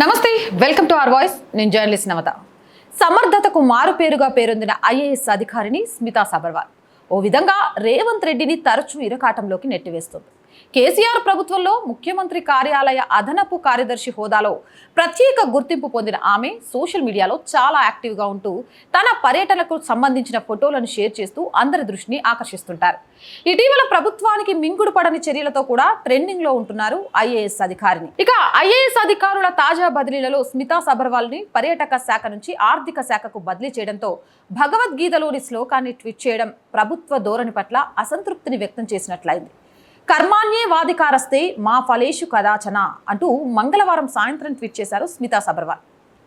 నమస్తే welcome to our voice. నేను journalist Navatha. సమర్థతకు మారు పేరుగా పేరొందిన ఐఏఎస్ అధికారిని స్మితా సబర్వాల్. ఓ విధంగా రేవంత్ రెడ్డిని తరచూ ఇరకాటంలోకి నెట్టివేస్తుంది. కేసీఆర్ ప్రభుత్వంలో ముఖ్యమంత్రి కార్యాలయ అదనపు కార్యదర్శి హోదాలో ప్రత్యేక గుర్తింపు పొందిన ఆమె సోషల్ మీడియాలో చాలా యాక్టివ్గా ఉంటూ తన పర్యటనకు సంబంధించిన ఫోటోలను షేర్ చేస్తూ అందరి దృష్టిని ఆకర్షిస్తుంటారు. ఇటీవల ప్రభుత్వానికి మింగుడు పడని చర్యలతో కూడా ట్రెండింగ్లో ఉంటున్నారు ఐఏఎస్ అధికారిని. ఇక ఐఏఎస్ అధికారుల తాజా బదిలీలలో స్మితా సబర్వాల్ని పర్యాటక శాఖ నుంచి ఆర్థిక శాఖకు బదిలీ చేయడంతో భగవద్గీతలోని శ్లోకాన్ని ట్వీట్ చేయడం ప్రభుత్వ ధోరణి పట్ల అసంతృప్తిని వ్యక్తం చేసినట్లయింది. కర్మాణ్యే వాదికారస్తే మా ఫలేషు కదాచన అంటూ మంగళవారం సాయంత్రం ట్వీట్ చేశారు స్మితా సబర్వాల్.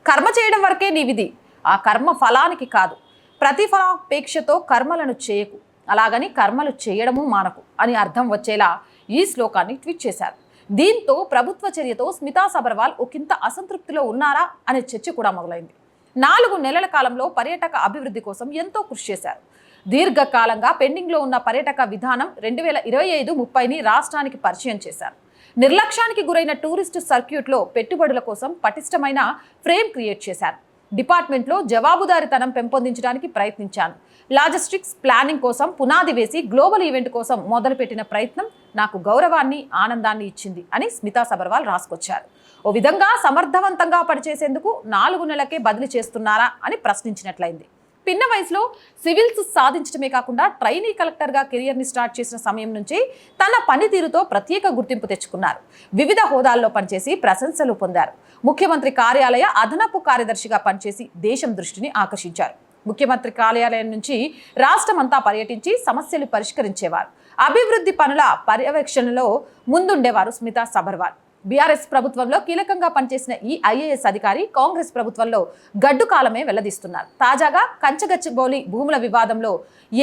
కర్మ చేయడం వరకే నీ విధి ఆ కర్మ ఫలానికి కాదు. ప్రతిఫలాపేక్షతో కర్మలను చేయకు అలాగని కర్మలు చేయడము మానకు అని అర్థం వచ్చేలా ఈ శ్లోకాన్ని ట్వీట్ చేశారు. దీంతో ప్రభుత్వ చర్యతో స్మితా సబర్వాల్ ఒకంత అసంతృప్తిలో ఉన్నారా అనే చర్చ కూడా మొదలైంది. నాలుగు నెలల కాలంలో పర్యాటక అభివృద్ధి కోసం ఎంతో కృషి చేశారు. దీర్ఘకాలంగా పెండింగ్లో ఉన్న పర్యాటక విధానం రెండు వేల ఇరవై ఐదు ముప్పైని రాష్ట్రానికి పరిచయం చేశారు. నిర్లక్ష్యానికి గురైన టూరిస్ట్ సర్క్యూట్లో పెట్టుబడుల కోసం పటిష్టమైన ఫ్రేమ్ క్రియేట్ చేశారు. డిపార్ట్మెంట్లో జవాబుదారితనం పెంపొందించడానికి ప్రయత్నించాను. లాజిస్టిక్స్ ప్లానింగ్ కోసం పునాది వేసి గ్లోబల్ ఈవెంట్ కోసం మొదలుపెట్టిన ప్రయత్నం నాకు గౌరవాన్ని ఆనందాన్ని ఇచ్చింది అని స్మితా సబర్వాల్ రాసుకొచ్చారు. ఓ విధంగా సమర్థవంతంగా పనిచేసేందుకు నాలుగు నెలలకే బదిలీ చేస్తున్నారా అని ప్రశ్నించినట్లయింది. పిన్న వయసులో సివిల్స్ సాధించడమే కాకుండా ట్రైనీ కలెక్టర్గా కెరియర్ని స్టార్ట్ చేసిన సమయం నుంచి తన పనితీరుతో ప్రత్యేక గుర్తింపు తెచ్చుకున్నారు. వివిధ హోదాల్లో పనిచేసి ప్రశంసలు పొందారు. ముఖ్యమంత్రి కార్యాలయ అదనపు కార్యదర్శిగా పనిచేసి దేశం దృష్టిని ఆకర్షించారు. ముఖ్యమంత్రి కార్యాలయం నుంచి రాష్ట్రమంతా పర్యటించి సమస్యలు పరిష్కరించేవారు. అభివృద్ధి పనుల పర్యవేక్షణలో ముందుండేవారు స్మితా సబర్వాల్. బీఆర్ఎస్ ప్రభుత్వంలో కీలకంగా పనిచేసిన ఈ ఐఏఎస్ అధికారి కాంగ్రెస్ ప్రభుత్వంలో గడ్డు కాలమే వెల్లదీస్తున్నారు. తాజాగా కంచగచ్చిబౌలి భూముల వివాదంలో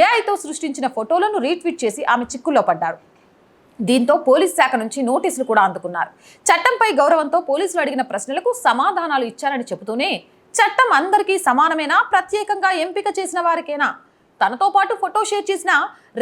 ఏఐతో సృష్టించిన ఫోటోలను రీట్వీట్ చేసి ఆమె చిక్కుల్లో పడ్డారు. దీంతో పోలీస్ శాఖ నుంచి నోటీసులు కూడా అందుకున్నారు. చట్టంపై గౌరవంతో పోలీసులు అడిగిన ప్రశ్నలకు సమాధానాలు ఇచ్చారని చెబుతూనే చట్టం అందరికీ సమానమేనా? ప్రత్యేకంగా ఎంపిక చేసిన వారికేనా? తనతో పాటు ఫోటో షేర్ చేసిన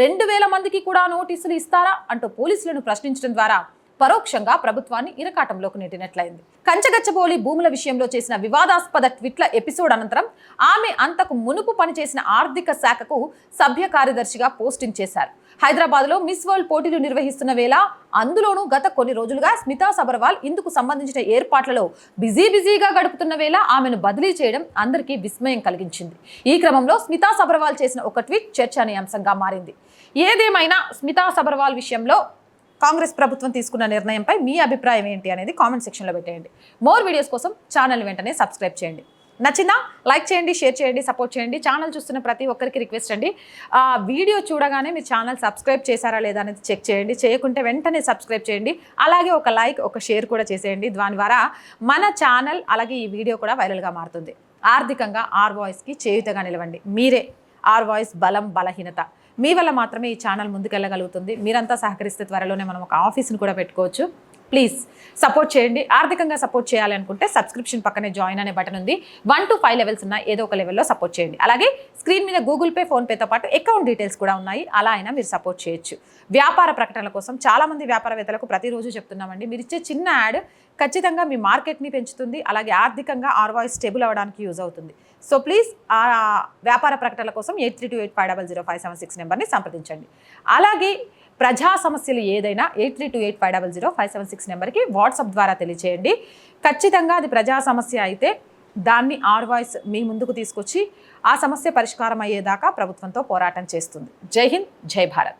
రెండు వేల మందికి కూడా నోటీసులు ఇస్తారా? అంటూ పోలీసులను ప్రశ్నించడం ద్వారా పరోక్షంగా ప్రభుత్వాన్ని ఇరకాటంలోకి నెట్టినట్లయింది. కంచగచ్చబోలి భూముల విషయంలో చేసిన వివాదాస్పద ట్విట్ల ఎపిసోడ్ అనంతరం ఆమె అంతకు మునుపు పనిచేసిన ఆర్థిక శాఖకు సభ్య కార్యదర్శిగా పోస్టింగ్ చేశారు. హైదరాబాద్లో మిస్ వరల్డ్ పోటీలు నిర్వహిస్తున్న వేళ అందులోనూ గత కొన్ని రోజులుగా స్మితా సబర్వాల్ ఇందుకు సంబంధించిన ఏర్పాట్లలో బిజీ బిజీగా గడుపుతున్న వేళ ఆమెను బదిలీ చేయడం అందరికీ విస్మయం కలిగించింది. ఈ క్రమంలో స్మితా సబర్వాల్ చేసిన ఒక ట్వీట్ చర్చనీయాంశంగా మారింది. ఏదేమైనా స్మితా సబర్వాల్ విషయంలో కాంగ్రెస్ ప్రభుత్వం తీసుకున్న నిర్ణయంపై మీ అభిప్రాయం ఏంటి అనేది కామెంట్ సెక్షన్లో పెట్టేయండి. మోర్ వీడియోస్ కోసం ఛానల్ వెంటనే సబ్స్క్రైబ్ చేయండి. నచ్చిందా లైక్ చేయండి షేర్ చేయండి సపోర్ట్ చేయండి. ఛానల్ చూస్తున్న ప్రతి ఒక్కరికి రిక్వెస్ట్ అండి. ఆ వీడియో చూడగానే మీ ఛానల్ సబ్స్క్రైబ్ చేశారా లేదా అనేది చెక్ చేయండి. చేయకుంటే వెంటనే సబ్స్క్రైబ్ చేయండి. అలాగే ఒక లైక్ ఒక షేర్ కూడా చేసేయండి. దాని ద్వారా మన ఛానల్ అలాగే ఈ వీడియో కూడా వైరల్గా మారుతుంది. ఆర్థికంగా ఆర్ వాయిస్కి చేయుతగా నిలవండి. మీరే ఆర్ వాయిస్ బలం బలహీనత. మీ వల్ల మాత్రమే ఈ ఛానల్ ముందుకెళ్ళగలుగుతుంది. మీరంతా సహకరిస్తే త్వరలోనే మనం ఒక ఆఫీస్ని కూడా పెట్టుకోవచ్చు. ప్లీజ్ సపోర్ట్ చేయండి. ఆర్థికంగా సపోర్ట్ చేయాలనుకుంటే సబ్స్క్రిప్షన్ పక్కనే జాయిన్ అనే బటన్ ఉంది. వన్ టు ఫైవ్ లెవెల్స్ ఉన్న ఏదో ఒక లెవెల్లో సపోర్ట్ చేయండి. అలాగే స్క్రీన్ మీద గూగుల్ పే ఫోన్పేతో పాటు అకౌంట్ డీటెయిల్స్ కూడా ఉన్నాయి. అలా అయినా మీరు సపోర్ట్ చేయొచ్చు. వ్యాపార ప్రకటనల కోసం చాలామంది వ్యాపారవేత్తలకు ప్రతిరోజు చెప్తున్నామండి. మీరు ఇచ్చే చిన్న యాడ్ ఖచ్చితంగా మీ మార్కెట్ని పెంచుతుంది అలాగే ఆర్థికంగా ఆర్వాయిస్ స్టేబుల్ అవ్వడానికి యూజ్ అవుతుంది. సో ప్లీజ్ ఆ వ్యాపార ప్రకటనల కోసం eight three two eight five double zero five seven six నెంబర్ని సంప్రదించండి. అలాగే ప్రజా సమస్యలు ఏదైనా eight three two eight five double zero five seven six నెంబర్కి వాట్సాప్ ద్వారా తెలియచేయండి. ఖచ్చితంగా అది ప్రజా సమస్య అయితే దాన్ని ఆర్ వాయిస్ మీ ముందుకు తీసుకొచ్చి ఆ సమస్య పరిష్కారం అయ్యేదాకా ప్రభుత్వంతో పోరాటం చేస్తుంది. జై హింద్ జై భారత్.